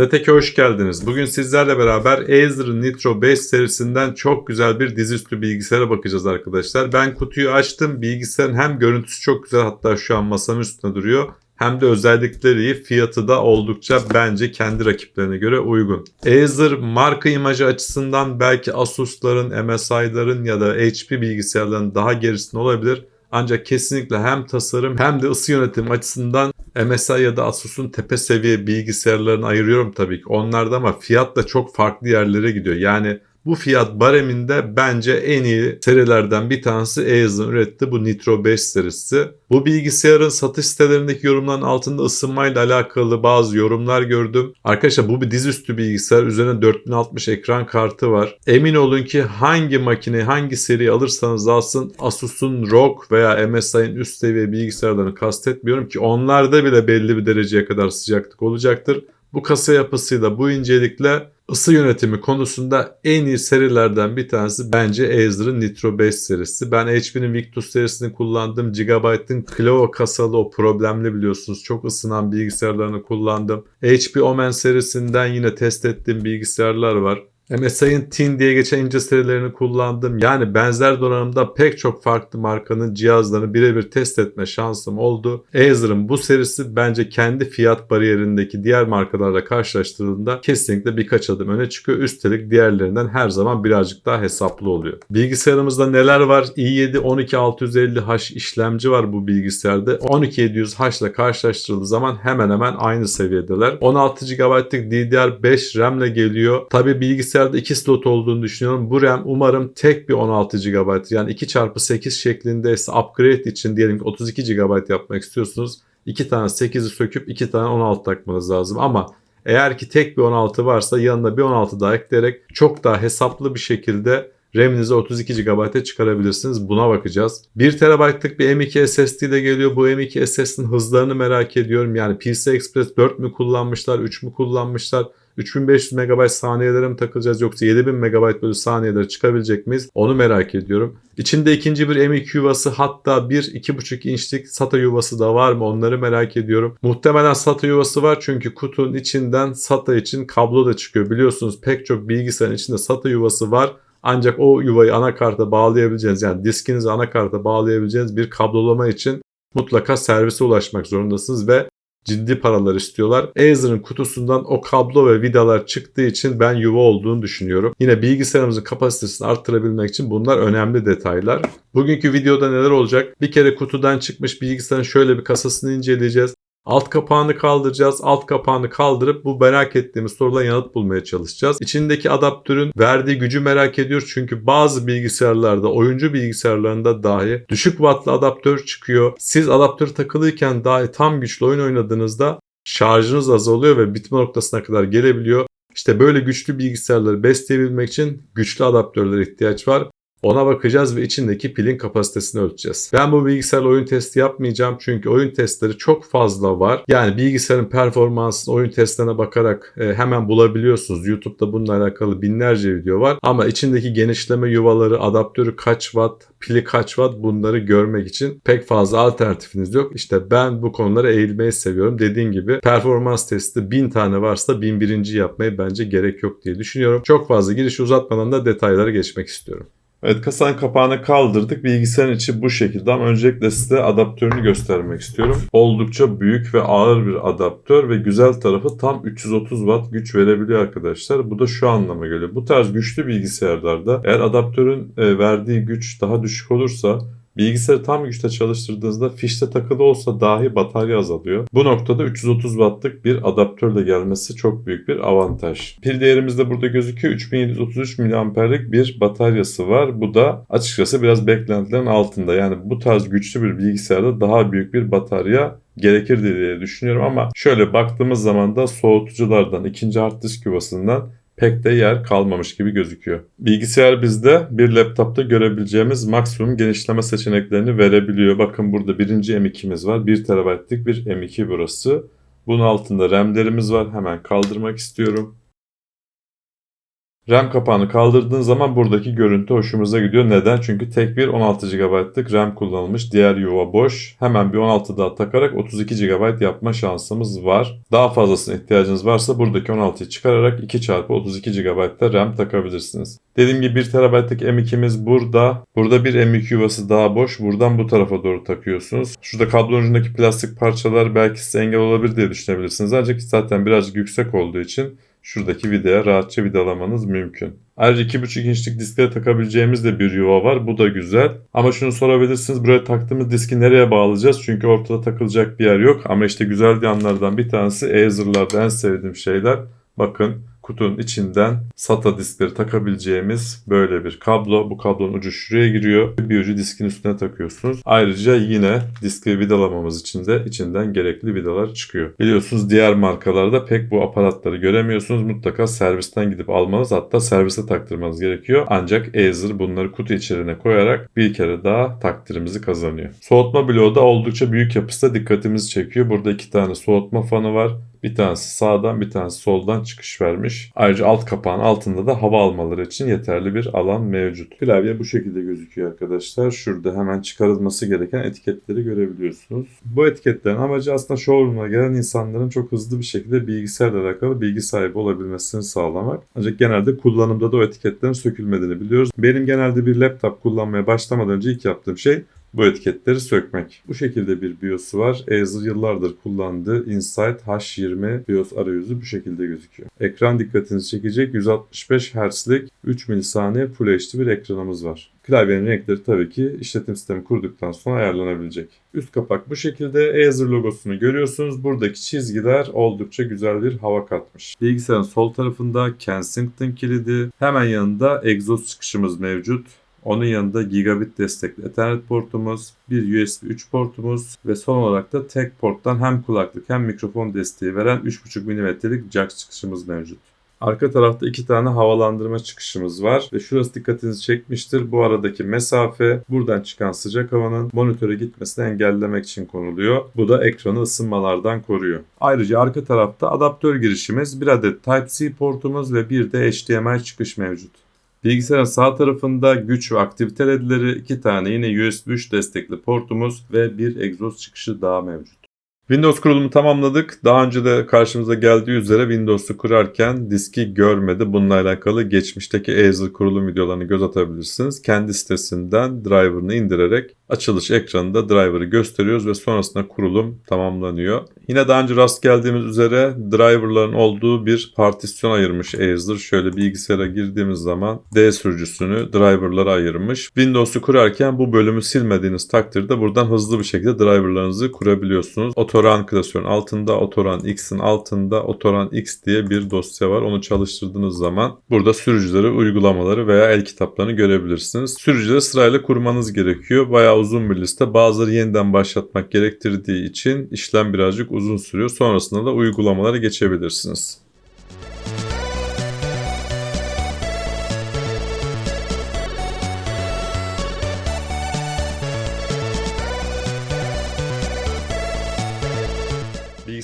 Snatek'e hoş geldiniz. Bugün sizlerle beraber Acer'ın Nitro 5 serisinden çok güzel bir dizüstü bilgisayara bakacağız arkadaşlar. Ben kutuyu açtım. Bilgisayarın hem görüntüsü çok güzel hatta şu an masamın üstünde duruyor. Hem de özellikleri iyi, fiyatı da oldukça bence kendi rakiplerine göre uygun. Acer marka imajı açısından belki Asus'ların, MSI'ların ya da HP bilgisayarların daha gerisinde olabilir. Ancak kesinlikle hem tasarım hem de ısı yönetimi açısından MSI ya da Asus'un tepe seviye bilgisayarlarını ayırıyorum tabii ki. Onlarda ama fiyat da çok farklı yerlere gidiyor. Yani bu fiyat bareminde bence en iyi serilerden bir tanesi Acer'ın ürettiği bu Nitro 5 serisi. Bu bilgisayarın satış sitelerindeki yorumların altında ısınmayla alakalı bazı yorumlar gördüm. Arkadaşlar bu bir dizüstü bilgisayar. Üzerine 4060 ekran kartı var. Emin olun ki hangi makine, hangi seri alırsanız alsın Asus'un ROG veya MSI'nin üst seviye bilgisayarlarını kastetmiyorum ki onlarda bile belli bir dereceye kadar sıcaklık olacaktır. Bu kasa yapısıyla, bu incelikle ısı yönetimi konusunda en iyi serilerden bir tanesi bence Acer'ın Nitro 5 serisi. Ben HP'nin Victus serisini kullandım. Gigabyte'ın Cleo kasalı o problemli biliyorsunuz. Çok ısınan bilgisayarlarını kullandım. HP Omen serisinden yine test ettiğim bilgisayarlar var. MSI'ın Tin diye geçen ince serilerini kullandım. Yani benzer donanımda pek çok farklı markanın cihazlarını birebir test etme şansım oldu. Acer'ın bu serisi bence kendi fiyat bariyerindeki diğer markalarla karşılaştırıldığında kesinlikle birkaç adım öne çıkıyor. Üstelik diğerlerinden her zaman birazcık daha hesaplı oluyor. Bilgisayarımızda neler var? i7 12650H işlemci var bu bilgisayarda. 12700H ile karşılaştırıldığı zaman hemen hemen aynı seviyedeler. 16 GB'lık DDR5 RAM ile geliyor. Tabi bilgisayarda 2 slot olduğunu düşünüyorum. Bu RAM umarım tek bir 16 GB yani 2x8 şeklinde ise upgrade için diyelim ki 32 GB yapmak istiyorsunuz. 2 tane 8'i söküp 2 tane 16 takmanız lazım ama eğer ki tek bir 16 varsa yanına bir 16 daha ekleyerek çok daha hesaplı bir şekilde RAM'inizi 32 GB'e çıkarabilirsiniz. Buna bakacağız. 1 TB'lık bir M2 SSD de geliyor. Bu M2 SSD'nin hızlarını merak ediyorum. Yani PCI Express 4 mü kullanmışlar, 3 mü kullanmışlar? 3500 MB saniyelere mi takılacağız yoksa 7000 MB bölü saniyelere çıkabilecek miyiz? Onu merak ediyorum. İçinde ikinci bir M2 yuvası hatta bir 2.5 inçlik SATA yuvası da var mı? Onları merak ediyorum. Muhtemelen SATA yuvası var çünkü kutunun içinden SATA için kablo da çıkıyor. Biliyorsunuz pek çok bilgisayarın içinde SATA yuvası var. Ancak o yuvayı anakarta bağlayabileceğiniz yani diskinizi anakarta bağlayabileceğiniz bir kablolama için mutlaka servise ulaşmak zorundasınız ve ciddi paralar istiyorlar. Acer'ın kutusundan o kablo ve vidalar çıktığı için ben yuva olduğunu düşünüyorum. Yine bilgisayarımızın kapasitesini arttırabilmek için bunlar önemli detaylar. Bugünkü videoda neler olacak? Bir kere kutudan çıkmış bilgisayarın şöyle bir kasasını inceleyeceğiz. Alt kapağını kaldıracağız. Alt kapağını kaldırıp bu merak ettiğimiz sorulara yanıt bulmaya çalışacağız. İçindeki adaptörün verdiği gücü merak ediyoruz. Çünkü bazı bilgisayarlarda, oyuncu bilgisayarlarında dahi düşük wattlı adaptör çıkıyor. Siz adaptör takılıyken dahi tam güçlü oyun oynadığınızda şarjınız azalıyor ve bitme noktasına kadar gelebiliyor. İşte böyle güçlü bilgisayarları besleyebilmek için güçlü adaptörlere ihtiyaç var. Ona bakacağız ve içindeki pilin kapasitesini ölçeceğiz. Ben bu bilgisayarla oyun testi yapmayacağım çünkü oyun testleri çok fazla var. Yani bilgisayarın performansını oyun testlerine bakarak e, hemen bulabiliyorsunuz. YouTube'da bununla alakalı binlerce video var. Ama içindeki genişleme yuvaları, adaptörü kaç watt, pili kaç watt bunları görmek için pek fazla alternatifiniz yok. İşte ben bu konulara eğilmeyi seviyorum. Dediğim gibi performans testi 1000 tane varsa 1001. yapmaya bence gerek yok diye düşünüyorum. Çok fazla girişi uzatmadan da detaylara geçmek istiyorum. Evet kasanın kapağını kaldırdık. Bilgisayarın içi bu şekilde ama öncelikle size adaptörünü göstermek istiyorum. Oldukça büyük ve ağır bir adaptör ve güzel tarafı tam 330 watt güç verebiliyor arkadaşlar. Bu da şu anlama geliyor. Bu tarz güçlü bilgisayarlarda eğer adaptörün e, verdiği güç daha düşük olursa Bilgisayarı tam güçte çalıştırdığınızda fişte takılı olsa dahi batarya azalıyor. Bu noktada 330 wattlık bir adaptörle gelmesi çok büyük bir avantaj. Pil değerimiz de burada gözüküyor. 3733 mAh'lik bir bataryası var. Bu da açıkçası biraz beklentilerin altında. Yani bu tarz güçlü bir bilgisayarda daha büyük bir batarya gerekir diye düşünüyorum ama şöyle baktığımız zaman da soğutuculardan, ikinci hard disk yuvasından pek de yer kalmamış gibi gözüküyor. Bilgisayar bizde bir laptopta görebileceğimiz maksimum genişleme seçeneklerini verebiliyor. Bakın burada birinci M2'miz var. 1 TB'lik bir M2 burası. Bunun altında RAM'lerimiz var. Hemen kaldırmak istiyorum. RAM kapağını kaldırdığın zaman buradaki görüntü hoşumuza gidiyor. Neden? Çünkü tek bir 16 GB'lık RAM kullanılmış. Diğer yuva boş. Hemen bir 16 daha takarak 32 GB yapma şansımız var. Daha fazlasına ihtiyacınız varsa buradaki 16'yı çıkararak 2 çarpı 32 GB'da RAM takabilirsiniz. Dediğim gibi 1 TB'lık M2'miz burada. Burada bir M2 yuvası daha boş. Buradan bu tarafa doğru takıyorsunuz. Şurada kablonun ucundaki plastik parçalar belki size engel olabilir diye düşünebilirsiniz. Ancak zaten birazcık yüksek olduğu için şuradaki vidaya rahatça vidalamanız mümkün. Ayrıca 2.5 inçlik disklere takabileceğimiz de bir yuva var. Bu da güzel. Ama şunu sorabilirsiniz. Buraya taktığımız diski nereye bağlayacağız? Çünkü ortada takılacak bir yer yok. Ama işte güzel yanlardan bir tanesi Acer'larda en sevdiğim şeyler. Bakın kutunun içinden SATA diskleri takabileceğimiz böyle bir kablo. Bu kablonun ucu şuraya giriyor. Bir ucu diskin üstüne takıyorsunuz. Ayrıca yine diski vidalamamız için de içinden gerekli vidalar çıkıyor. Biliyorsunuz diğer markalarda pek bu aparatları göremiyorsunuz. Mutlaka servisten gidip almanız hatta servise taktırmanız gerekiyor. Ancak Acer bunları kutu içeriğine koyarak bir kere daha takdirimizi kazanıyor. Soğutma bloğu da oldukça büyük yapısı da dikkatimizi çekiyor. Burada iki tane soğutma fanı var. Bir tanesi sağdan bir tanesi soldan çıkış vermiş. Ayrıca alt kapağın altında da hava almaları için yeterli bir alan mevcut. Klavye bu şekilde gözüküyor arkadaşlar. Şurada hemen çıkarılması gereken etiketleri görebiliyorsunuz. Bu etiketlerin amacı aslında showroom'a gelen insanların çok hızlı bir şekilde bilgisayarla alakalı bilgi sahibi olabilmesini sağlamak. Ancak genelde kullanımda da o etiketlerin sökülmediğini biliyoruz. Benim genelde bir laptop kullanmaya başlamadan önce ilk yaptığım şey bu etiketleri sökmek. Bu şekilde bir BIOS'u var. Acer yıllardır kullandığı Insight H20 BIOS arayüzü bu şekilde gözüküyor. Ekran dikkatinizi çekecek 165 Hz'lik 3 milisaniye Full HD bir ekranımız var. Klavyenin renkleri tabii ki işletim sistemi kurduktan sonra ayarlanabilecek. Üst kapak bu şekilde Acer logosunu görüyorsunuz. Buradaki çizgiler oldukça güzel bir hava katmış. Bilgisayarın sol tarafında Kensington kilidi. Hemen yanında egzoz çıkışımız mevcut. Onun yanında gigabit destekli Ethernet portumuz, bir USB 3 portumuz ve son olarak da tek porttan hem kulaklık hem mikrofon desteği veren 3.5 mm'lik jack çıkışımız mevcut. Arka tarafta iki tane havalandırma çıkışımız var ve şurası dikkatinizi çekmiştir. Bu aradaki mesafe buradan çıkan sıcak havanın monitöre gitmesini engellemek için konuluyor. Bu da ekranı ısınmalardan koruyor. Ayrıca arka tarafta adaptör girişimiz, bir adet Type-C portumuz ve bir de HDMI çıkış mevcut. Bilgisayarın sağ tarafında güç ve aktivite ledleri, iki tane yine USB 3 destekli portumuz ve bir egzoz çıkışı daha mevcut. Windows kurulumu tamamladık. Daha önce de karşımıza geldiği üzere Windows'u kurarken diski görmedi. Bununla alakalı geçmişteki Acer kurulum videolarını göz atabilirsiniz. Kendi sitesinden driver'ını indirerek açılış ekranında driver'ı gösteriyoruz ve sonrasında kurulum tamamlanıyor. Yine daha önce rast geldiğimiz üzere driver'ların olduğu bir partisyon ayırmış Acer. Şöyle bilgisayara girdiğimiz zaman D sürücüsünü driver'lara ayırmış. Windows'u kurarken bu bölümü silmediğiniz takdirde buradan hızlı bir şekilde driver'larınızı kurabiliyorsunuz. Otoran klasörün altında, Otoran X'in altında Otoran X diye bir dosya var. Onu çalıştırdığınız zaman burada sürücüleri, uygulamaları veya el kitaplarını görebilirsiniz. Sürücüleri sırayla kurmanız gerekiyor. Bayağı uzun bir liste. Bazıları yeniden başlatmak gerektirdiği için işlem birazcık uzun sürüyor. Sonrasında da uygulamalara geçebilirsiniz.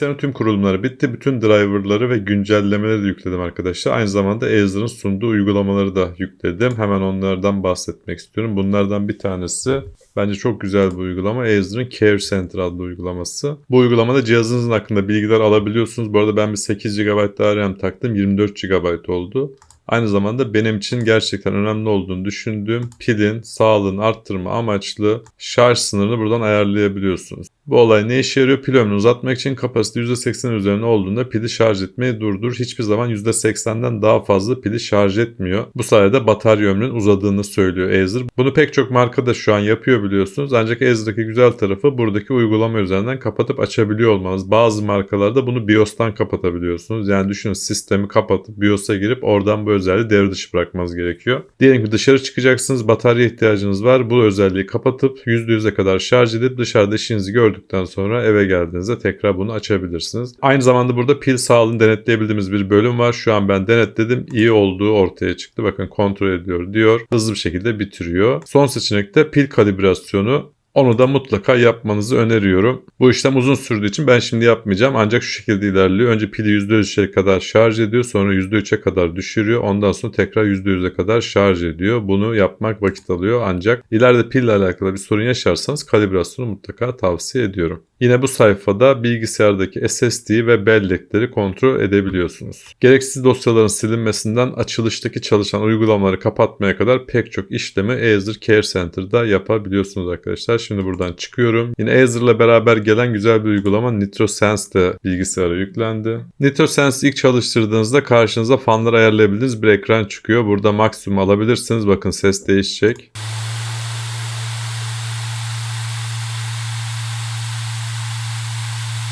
Bilgisayarın tüm kurulumları bitti. Bütün driverları ve güncellemeleri de yükledim arkadaşlar. Aynı zamanda Acer'ın sunduğu uygulamaları da yükledim. Hemen onlardan bahsetmek istiyorum. Bunlardan bir tanesi Bence çok güzel bir uygulama. Acer'ın Care Center adlı uygulaması. Bu uygulamada cihazınızın hakkında bilgiler alabiliyorsunuz. Bu arada ben bir 8 GB daha RAM taktım. 24 GB oldu. Aynı zamanda benim için gerçekten önemli olduğunu düşündüğüm pilin sağlığını arttırma amaçlı şarj sınırını buradan ayarlayabiliyorsunuz. Bu olay ne işe yarıyor? Pil ömrünü uzatmak için kapasite %80 üzerine olduğunda pili şarj etmeyi durdur. Hiçbir zaman %80'den daha fazla pili şarj etmiyor. Bu sayede batarya ömrünün uzadığını söylüyor Acer. Bunu pek çok marka da şu an yapıyor biliyorsunuz. Ancak Acer'daki güzel tarafı buradaki uygulama üzerinden kapatıp açabiliyor olmanız. Bazı markalarda bunu BIOS'tan kapatabiliyorsunuz. Yani düşünün sistemi kapatıp BIOS'a girip oradan bu özelliği devre dışı bırakmanız gerekiyor. Diyelim ki dışarı çıkacaksınız, batarya ihtiyacınız var. Bu özelliği kapatıp %100'e kadar şarj edip dışarıda işinizi gördükten sonra eve geldiğinizde tekrar bunu açabilirsiniz. Aynı zamanda burada pil sağlığını denetleyebildiğimiz bir bölüm var. Şu an ben denetledim. İyi olduğu ortaya çıktı. Bakın kontrol ediyor diyor. Hızlı bir şekilde bitiriyor. Son seçenekte pil kalibrasyonu Onu da mutlaka yapmanızı öneriyorum. Bu işlem uzun sürdüğü için ben şimdi yapmayacağım. Ancak şu şekilde ilerliyor. Önce pili %3'e kadar şarj ediyor. Sonra %3'e kadar düşürüyor. Ondan sonra tekrar %100'e kadar şarj ediyor. Bunu yapmak vakit alıyor. Ancak ileride pille alakalı bir sorun yaşarsanız kalibrasyonu mutlaka tavsiye ediyorum. Yine bu sayfada bilgisayardaki SSD ve bellekleri kontrol edebiliyorsunuz. Gereksiz dosyaların silinmesinden açılıştaki çalışan uygulamaları kapatmaya kadar pek çok işlemi Azure Care Center'da yapabiliyorsunuz arkadaşlar. Şimdi buradan çıkıyorum. Yine Azure ile beraber gelen güzel bir uygulama NitroSense de bilgisayara yüklendi. NitroSense ilk çalıştırdığınızda karşınıza fanları ayarlayabildiğiniz bir ekran çıkıyor. Burada maksimum alabilirsiniz. Bakın ses değişecek.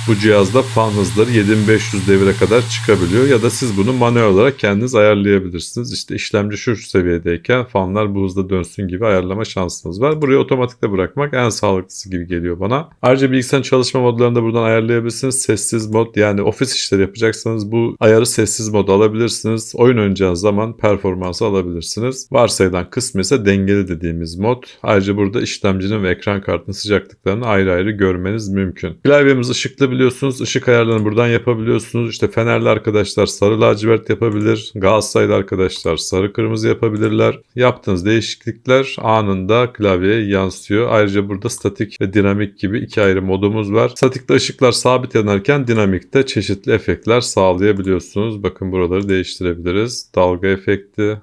Bu cihazda fan hızları 7500 devire kadar çıkabiliyor ya da siz bunu manuel olarak kendiniz ayarlayabilirsiniz. İşte işlemci şu seviyedeyken fanlar bu hızda dönsün gibi ayarlama şansınız var. Burayı otomatikte bırakmak en sağlıklısı gibi geliyor bana. Ayrıca bilgisayarın çalışma modlarını da buradan ayarlayabilirsiniz. Sessiz mod yani ofis işleri yapacaksanız bu ayarı sessiz moda alabilirsiniz. Oyun oynayacağınız zaman performansı alabilirsiniz. Varsayılan kısmı ise dengeli dediğimiz mod. Ayrıca burada işlemcinin ve ekran kartının sıcaklıklarını ayrı ayrı görmeniz mümkün. Klavyemiz ışıklı biliyorsunuz. Işık ayarlarını buradan yapabiliyorsunuz. İşte Fenerli arkadaşlar sarı lacivert yapabilir. Galatasaraylı arkadaşlar sarı kırmızı yapabilirler. Yaptığınız değişiklikler anında klavyeye yansıyor. Ayrıca burada statik ve dinamik gibi iki ayrı modumuz var. Statikte ışıklar sabit yanarken dinamikte çeşitli efektler sağlayabiliyorsunuz. Bakın buraları değiştirebiliriz. Dalga efekti.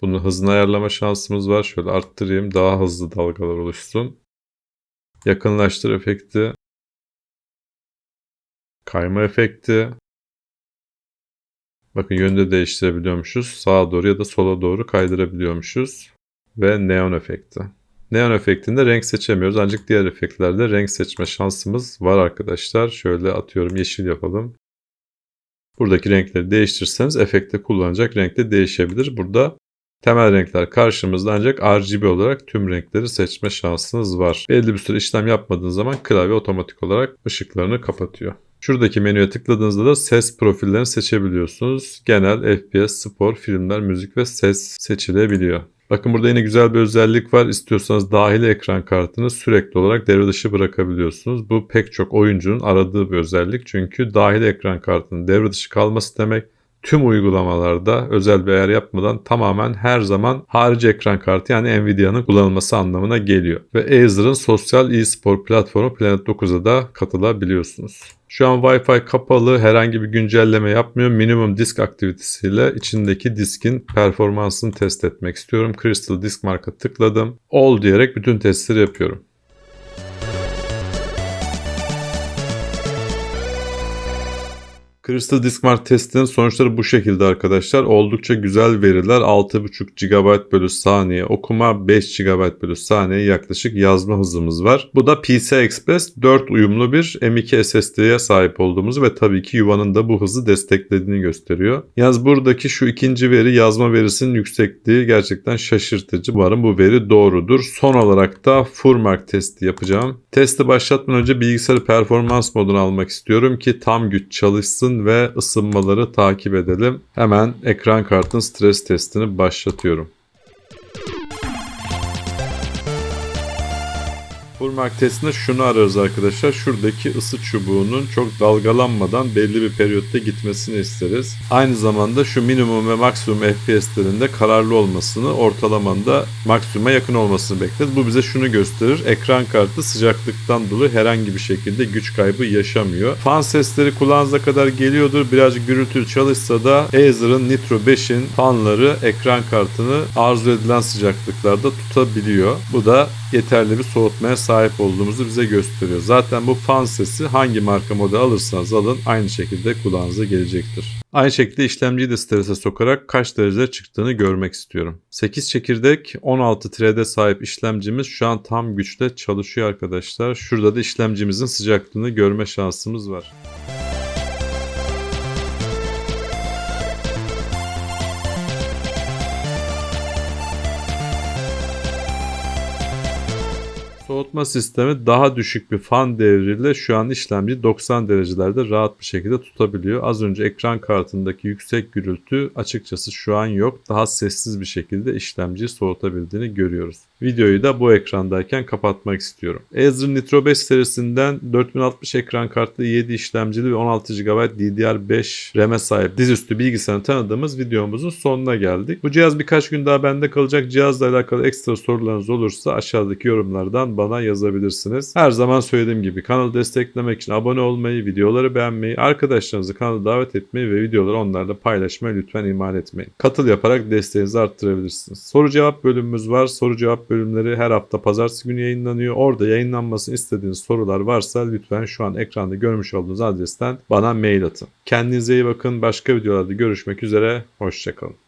Bunun hızını ayarlama şansımız var. Şöyle arttırayım daha hızlı dalgalar oluşsun. Yakınlaştır efekti. Kayma efekti. Bakın yönde değiştirebiliyormuşuz. Sağa doğru ya da sola doğru kaydırabiliyormuşuz. Ve neon efekti. Neon efektinde renk seçemiyoruz ancak diğer efektlerde renk seçme şansımız var arkadaşlar. Şöyle atıyorum yeşil yapalım. Buradaki renkleri değiştirirseniz efekte kullanacak renk de değişebilir. Burada temel renkler karşımızda ancak RGB olarak tüm renkleri seçme şansınız var. Belli bir süre işlem yapmadığınız zaman klavye otomatik olarak ışıklarını kapatıyor. Şuradaki menüye tıkladığınızda da ses profillerini seçebiliyorsunuz. Genel, FPS, spor, filmler, müzik ve ses seçilebiliyor. Bakın burada yine güzel bir özellik var. İstiyorsanız dahili ekran kartını sürekli olarak devre dışı bırakabiliyorsunuz. Bu pek çok oyuncunun aradığı bir özellik. Çünkü dahili ekran kartının devre dışı kalması demek tüm uygulamalarda özel bir ayar yapmadan tamamen her zaman harici ekran kartı yani Nvidia'nın kullanılması anlamına geliyor. Ve Azer'ın sosyal e-spor platformu Planet 9'a da katılabiliyorsunuz. Şu an Wi-Fi kapalı, herhangi bir güncelleme yapmıyor. Minimum disk aktivitesiyle içindeki diskin performansını test etmek istiyorum. Crystal Disk marka tıkladım. All diyerek bütün testleri yapıyorum. Crystal Disk Mark testinin sonuçları bu şekilde arkadaşlar. Oldukça güzel veriler. 6.5 GB bölü saniye okuma, 5 GB bölü saniye yaklaşık yazma hızımız var. Bu da PCI Express 4 uyumlu bir M2 SSD'ye sahip olduğumuzu ve tabii ki Yuva'nın da bu hızı desteklediğini gösteriyor. Yalnız buradaki şu ikinci veri yazma verisinin yüksekliği gerçekten şaşırtıcı. Umarım bu veri doğrudur. Son olarak da Furmark testi yapacağım. Testi başlatmadan önce bilgisayarı performans moduna almak istiyorum ki tam güç çalışsın ve ısınmaları takip edelim. Hemen ekran kartın stres testini başlatıyorum. Fullmark testinde şunu ararız arkadaşlar. Şuradaki ısı çubuğunun çok dalgalanmadan belli bir periyotta gitmesini isteriz. Aynı zamanda şu minimum ve maksimum FPS'lerinde kararlı olmasını, ortalamanda maksimuma yakın olmasını bekleriz. Bu bize şunu gösterir. Ekran kartı sıcaklıktan dolayı herhangi bir şekilde güç kaybı yaşamıyor. Fan sesleri kulağınıza kadar geliyordur. Birazcık gürültülü çalışsa da Azer'ın Nitro 5'in fanları ekran kartını arzu edilen sıcaklıklarda tutabiliyor. Bu da yeterli bir soğutmaya sahip olduğumuzu bize gösteriyor. Zaten bu fan sesi hangi marka model alırsanız alın aynı şekilde kulağınıza gelecektir. Aynı şekilde işlemciyi de strese sokarak kaç derece çıktığını görmek istiyorum. 8 çekirdek 16 thread'e sahip işlemcimiz şu an tam güçle çalışıyor arkadaşlar. Şurada da işlemcimizin sıcaklığını görme şansımız var. Soğutma sistemi daha düşük bir fan devriyle şu an işlemci 90 derecelerde rahat bir şekilde tutabiliyor. Az önce ekran kartındaki yüksek gürültü açıkçası şu an yok. Daha sessiz bir şekilde işlemciyi soğutabildiğini görüyoruz. Videoyu da bu ekrandayken kapatmak istiyorum. Acer Nitro 5 serisinden 4060 ekran kartlı 7 işlemcili ve 16 GB DDR5 RAM'e sahip dizüstü bilgisayarını tanıdığımız videomuzun sonuna geldik. Bu cihaz birkaç gün daha bende kalacak. Cihazla alakalı ekstra sorularınız olursa aşağıdaki yorumlardan bana yazabilirsiniz. Her zaman söylediğim gibi kanalı desteklemek için abone olmayı, videoları beğenmeyi, arkadaşlarınızı kanala davet etmeyi ve videoları onlarla paylaşmayı lütfen ihmal etmeyin. Katıl yaparak desteğinizi arttırabilirsiniz. Soru cevap bölümümüz var. Soru bölümleri her hafta pazartesi günü yayınlanıyor. Orada yayınlanmasını istediğiniz sorular varsa lütfen şu an ekranda görmüş olduğunuz adresten bana mail atın. Kendinize iyi bakın. Başka videolarda görüşmek üzere. Hoşçakalın.